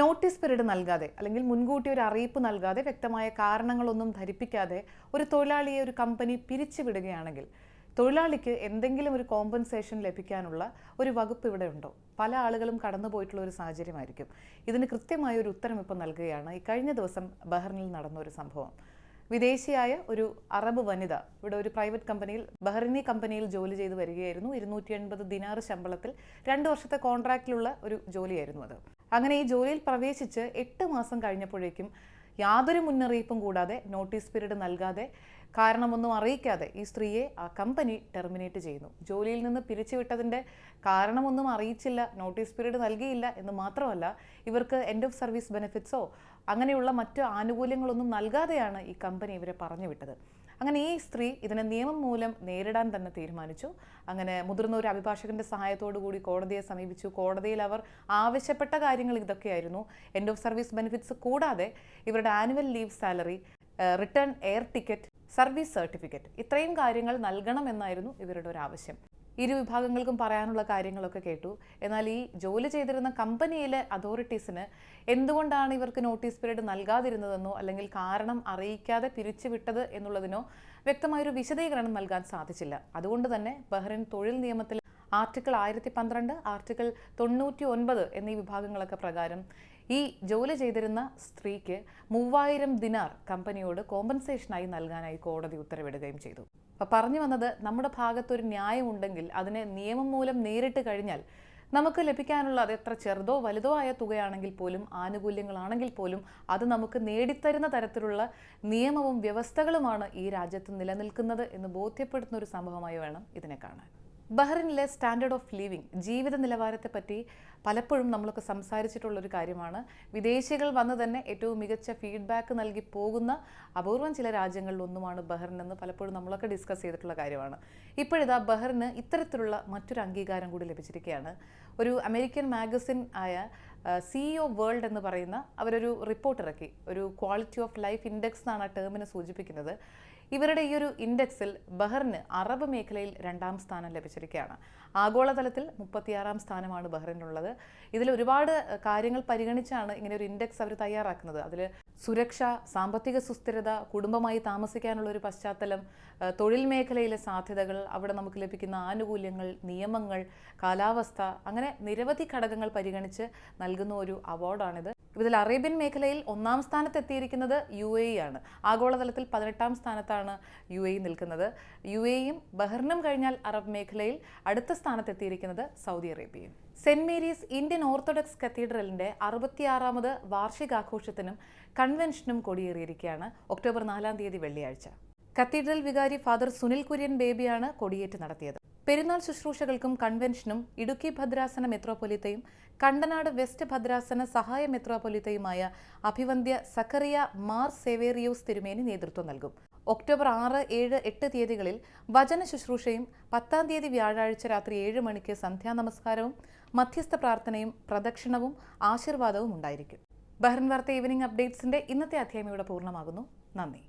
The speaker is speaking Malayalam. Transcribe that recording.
നോട്ടീസ് പീരീഡ് നൽകാതെ അല്ലെങ്കിൽ മുൻകൂട്ടി ഒരു അറിയിപ്പ് നൽകാതെ വ്യക്തമായ കാരണങ്ങളൊന്നും ധരിപ്പിക്കാതെ ഒരു തൊഴിലാളിയെ ഒരു കമ്പനി പിരിച്ചുവിടുകയാണെങ്കിൽ തൊഴിലാളിക്ക് എന്തെങ്കിലും ഒരു കോമ്പൻസേഷൻ ലഭിക്കാനുള്ള ഒരു വകുപ്പ് ഇവിടെ ഉണ്ടോ? പല ആളുകളും കടന്നുപോയിട്ടുള്ള ഒരു സാഹചര്യമായിരിക്കും. ഇതിന് കൃത്യമായ ഒരു ഉത്തരം ഇപ്പോൾ നൽകുകയാണ് ഈ കഴിഞ്ഞ ദിവസം ബഹ്റിനിൽ നടന്ന ഒരു സംഭവം. വിദേശിയായ ഒരു അറബ് വനിത ഇവിടെ ഒരു പ്രൈവറ്റ് കമ്പനിയിൽ ബഹ്റിനി കമ്പനിയിൽ ജോലി ചെയ്ത് വരികയായിരുന്നു. ഇരുന്നൂറ്റി എൺപത് ദിനാറ് ശമ്പളത്തിൽ രണ്ട് വർഷത്തെ കോൺട്രാക്റ്റിലുള്ള ഒരു ജോലിയായിരുന്നു അത്. അങ്ങനെ ഈ ജോലിയിൽ പ്രവേശിച്ച് എട്ട് മാസം കഴിഞ്ഞപ്പോഴേക്കും യാതൊരു മുന്നറിയിപ്പും കൂടാതെ നോട്ടീസ് പീരീഡ് നൽകാതെ കാരണമൊന്നും അറിയിക്കാതെ ഈ സ്ത്രീയെ ആ കമ്പനി ടെർമിനേറ്റ് ചെയ്യുന്നു. ജോലിയിൽ നിന്ന് പിരിച്ചുവിട്ടതിന്റെ കാരണമൊന്നും അറിയിച്ചില്ല നോട്ടീസ് പീരീഡ് നൽകിയില്ല എന്ന് മാത്രമല്ല ഇവർക്ക് എൻഡ് ഓഫ് സർവീസ് ബെനിഫിറ്റ്സോ അങ്ങനെയുള്ള മറ്റ് ആനുകൂല്യങ്ങളൊന്നും നൽകാതെയാണ് ഈ കമ്പനി ഇവരെ പറഞ്ഞു വിട്ടത് അങ്ങനെ ഈ സ്ത്രീ ഇതിനെ നിയമം മൂലം നേരിടാൻ തന്നെ തീരുമാനിച്ചു. അങ്ങനെ മുതിർന്ന ഒരു അഭിഭാഷകന്റെ സഹായത്തോടു കൂടി കോടതിയെ സമീപിച്ചു. കോടതിയിൽ അവർ ആവശ്യപ്പെട്ട കാര്യങ്ങൾ ഇതൊക്കെയായിരുന്നു. എൻഡ് ഓഫ് സർവീസ് ബെനിഫിറ്റ്സ് കൂടാതെ ഇവരുടെ annual leave salary return air ticket service certificate ഇത്രയും കാര്യങ്ങൾ നൽകണമെന്നായിരുന്നു ഇവരുടെ ഒരു ആവശ്യം. ഇരു വിഭാഗങ്ങൾക്കും പറയാനുള്ള കാര്യങ്ങളൊക്കെ കേട്ടു. എന്നാൽ ഈ ജോലി ചെയ്തിരുന്ന കമ്പനിയിലെ അതോറിറ്റീസിന് എന്തുകൊണ്ടാണ് ഇവർക്ക് നോട്ടീസ് പീരീഡ് നൽകാതിരുന്നതെന്നോ അല്ലെങ്കിൽ കാരണം അറിയിക്കാതെ പിരിച്ചുവിട്ടത് എന്നുള്ളതിനോ വ്യക്തമായൊരു വിശദീകരണം നൽകാൻ സാധിച്ചില്ല. അതുകൊണ്ട് തന്നെ ബഹ്റിൻ തൊഴിൽ നിയമത്തിൽ ആർട്ടിക്കിൾ ആയിരത്തി പന്ത്രണ്ട് ആർട്ടിക്കിൾ തൊണ്ണൂറ്റി ഒൻപത് എന്നീ വിഭാഗങ്ങളൊക്കെ പ്രകാരം ഈ ജോലി ചെയ്തിരുന്ന സ്ത്രീക്ക് മൂവായിരം ദിനാർ കമ്പനിയോട് കോമ്പൻസേഷനായി നൽകാനായി കോടതി ഉത്തരവിടുകയും ചെയ്തു. അപ്പോൾ പറഞ്ഞു വന്നത് നമ്മുടെ ഭാഗത്തൊരു ന്യായമുണ്ടെങ്കിൽ അതിനെ നിയമം മൂലം നേരിട്ട് കഴിഞ്ഞാൽ നമുക്ക് ലഭിക്കാനുള്ള അത് എത്ര ചെറുതോ വലുതോ ആയ തുകയാണെങ്കിൽ പോലും ആനുകൂല്യങ്ങളാണെങ്കിൽ പോലും അത് നമുക്ക് നേടിത്തരുന്ന തരത്തിലുള്ള നിയമവും വ്യവസ്ഥകളുമാണ് ഈ രാജ്യത്ത് നിലനിൽക്കുന്നത് എന്ന് ബോധ്യപ്പെടുത്തുന്ന ഒരു സംഭവമായി വേണം ഇതിനെ കാണാൻ. ബഹ്റിനിലെ സ്റ്റാൻഡേർഡ് ഓഫ് ലിവിങ് ജീവിത നിലവാരത്തെ പറ്റി പലപ്പോഴും നമ്മളൊക്കെ സംസാരിച്ചിട്ടുള്ളൊരു കാര്യമാണ്. വിദേശികൾ വന്ന് തന്നെ ഏറ്റവും മികച്ച ഫീഡ്ബാക്ക് നൽകി പോകുന്ന അപൂർവം ചില രാജ്യങ്ങളിൽ ഒന്നുമാണ് ബഹ്റിൻ എന്ന് പലപ്പോഴും നമ്മളൊക്കെ ഡിസ്കസ് ചെയ്തിട്ടുള്ള കാര്യമാണ്. ഇപ്പോഴിതാ ബഹ്റിന് ഇത്തരത്തിലുള്ള മറ്റൊരു അംഗീകാരം കൂടി ലഭിച്ചിരിക്കുകയാണ്. ഒരു അമേരിക്കൻ മാഗസിൻ ആയ സിഇഒ വേൾഡ് എന്ന് പറയുന്ന അവരൊരു റിപ്പോർട്ട് ഇറക്കി ഒരു ക്വാളിറ്റി ഓഫ് ലൈഫ് ഇൻഡെക്സ് എന്നാണ് ആ ടേമിനെ സൂചിപ്പിക്കുന്നത്. ഇവരുടെ ഈ ഒരു ഇൻഡെക്സിൽ ബഹ്റിന് അറബ് മേഖലയിൽ രണ്ടാം സ്ഥാനം ലഭിച്ചിരിക്കുകയാണ്. ആഗോളതലത്തിൽ മുപ്പത്തിയാറാം സ്ഥാനമാണ് ബഹ്റിനുള്ളത്. ഇതിൽ ഒരുപാട് കാര്യങ്ങൾ പരിഗണിച്ചാണ് ഇങ്ങനെ ഒരു ഇൻഡെക്സ് അവർ തയ്യാറാക്കുന്നത്. അതിൽ സുരക്ഷ സാമ്പത്തിക സുസ്ഥിരത കുടുംബമായി താമസിക്കാനുള്ള ഒരു പശ്ചാത്തലം തൊഴിൽ മേഖലയിലെ സാധ്യതകൾ അവിടെ നമുക്ക് ലഭിക്കുന്ന ആനുകൂല്യങ്ങൾ നിയമങ്ങൾ കാലാവസ്ഥ അങ്ങനെ നിരവധി ഘടകങ്ങൾ പരിഗണിച്ച് നൽകുന്ന ഒരു അവാർഡാണിത്. ഇതിൽ അറേബ്യൻ മേഖലയിൽ ഒന്നാം സ്ഥാനത്ത് എത്തിയിരിക്കുന്നത് യു എ ആണ്. ആഗോളതലത്തിൽ പതിനെട്ടാം സ്ഥാനത്താണ് യു എ നിൽക്കുന്നത്. യു എയും ബഹ്റിനും കഴിഞ്ഞാൽ അറബ് മേഖലയിൽ അടുത്ത സ്ഥാനത്ത് എത്തിയിരിക്കുന്നത് സൗദി അറേബ്യയും. സെന്റ് മേരീസ് ഇന്ത്യൻ ഓർത്തഡോക്സ് കത്തീഡ്രലിന്റെ അറുപത്തിയാറാമത് വാർഷികാഘോഷത്തിനും കൺവെൻഷനും കൊടിയേറിയിരിക്കുകയാണ് ഒക്ടോബർ നാലാം തീയതി വെള്ളിയാഴ്ച. കത്തീഡ്രൽ വികാരി ഫാദർ സുനിൽ കുര്യൻ ബേബിയാണ് കൊടിയേറ്റ് നടത്തിയത്. പെരുന്നാൾ ശുശ്രൂഷകൾക്കും കൺവെൻഷനും ഇടുക്കി ഭദ്രാസന മെത്രോപൊലിത്തയും കണ്ടനാട് വെസ്റ്റ് ഭദ്രാസന സഹായ മെത്രോപൊലിത്തയുമായ അഭിവന്ദ്യ സക്കറിയ മാർ സേവേറിയോസ് തിരുമേനി നേതൃത്വം നൽകും. ഒക്ടോബർ ആറ് ഏഴ് എട്ട് തീയതികളിൽ വചന ശുശ്രൂഷയും പത്താം തീയതി വ്യാഴാഴ്ച രാത്രി ഏഴ് മണിക്ക് സന്ധ്യാനമസ്കാരവും മധ്യസ്ഥ പ്രാർത്ഥനയും പ്രദക്ഷിണവും ആശീർവാദവും ഉണ്ടായിരിക്കും. ബഹ്റിൻ വാർത്ത ഈവനിംഗ് അപ്ഡേറ്റ്സിന്റെ ഇന്നത്തെ അധ്യായം ഇവിടെ പൂർണമാകുന്നു. നന്ദി.